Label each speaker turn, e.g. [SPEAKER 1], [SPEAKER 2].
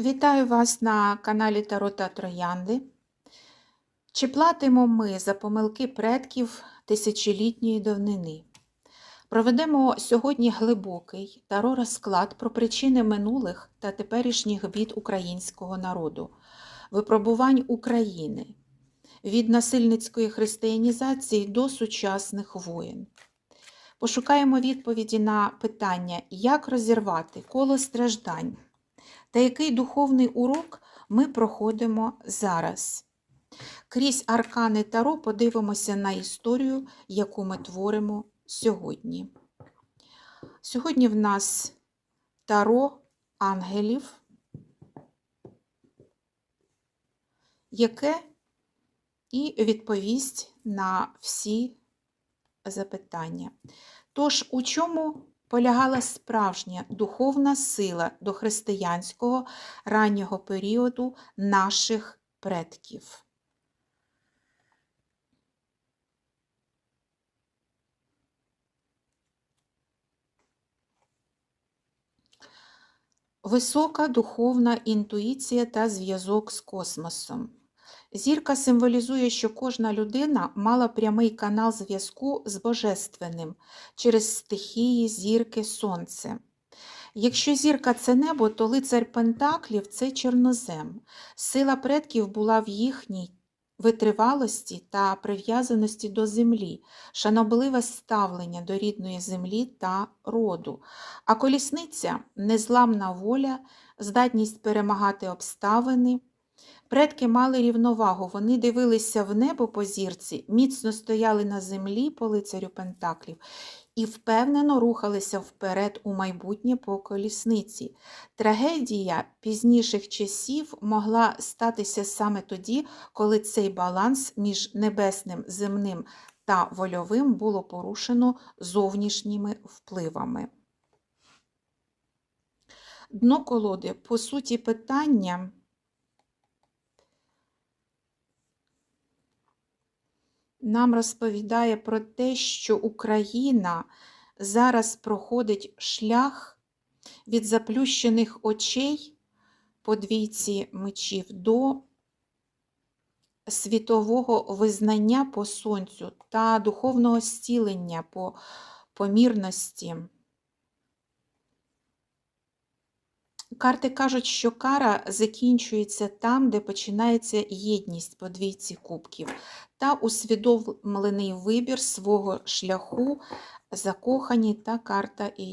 [SPEAKER 1] Вітаю вас на каналі Таро та Троянди. Чи платимо ми за помилки предків тисячолітньої давнини? Проведемо сьогодні глибокий таро розклад про причини минулих та теперішніх бід українського народу, випробувань України від насильницької християнізації до сучасних воєн. Пошукаємо відповіді на питання, як розірвати коло страждань та який духовний урок ми проходимо зараз. Крізь аркани Таро подивимося на історію, яку ми творимо сьогодні. Сьогодні в нас Таро ангелів, яке і відповість на всі запитання. Тож, у чому полягала справжня духовна сила до християнського раннього періоду наших предків? Висока духовна інтуїція та зв'язок з космосом. Зірка символізує, що кожна людина мала прямий канал зв'язку з Божественним через стихії, зірки, сонце. Якщо зірка це небо, то лицар Пентаклів це чорнозем. Сила предків була в їхній витривалості та прив'язаності до землі, шанобливе ставлення до рідної землі та роду. А колісниця незламна воля, здатність перемагати обставини. Предки мали рівновагу, вони дивилися в небо по зірці, міцно стояли на землі по лицарю Пентаклів і впевнено рухалися вперед у майбутнє по колісниці. Трагедія пізніших часів могла статися саме тоді, коли цей баланс між небесним, земним та вольовим було порушено зовнішніми впливами. Дно колоди, по суті, питання. Нам розповідає про те, що Україна зараз проходить шлях від заплющених очей по двійці мечів до світового визнання по сонцю та духовного зцілення по помірності. Карти кажуть, що кара закінчується там, де починається єдність по двійці кубків та усвідомлений вибір свого шляху, закохані та карта і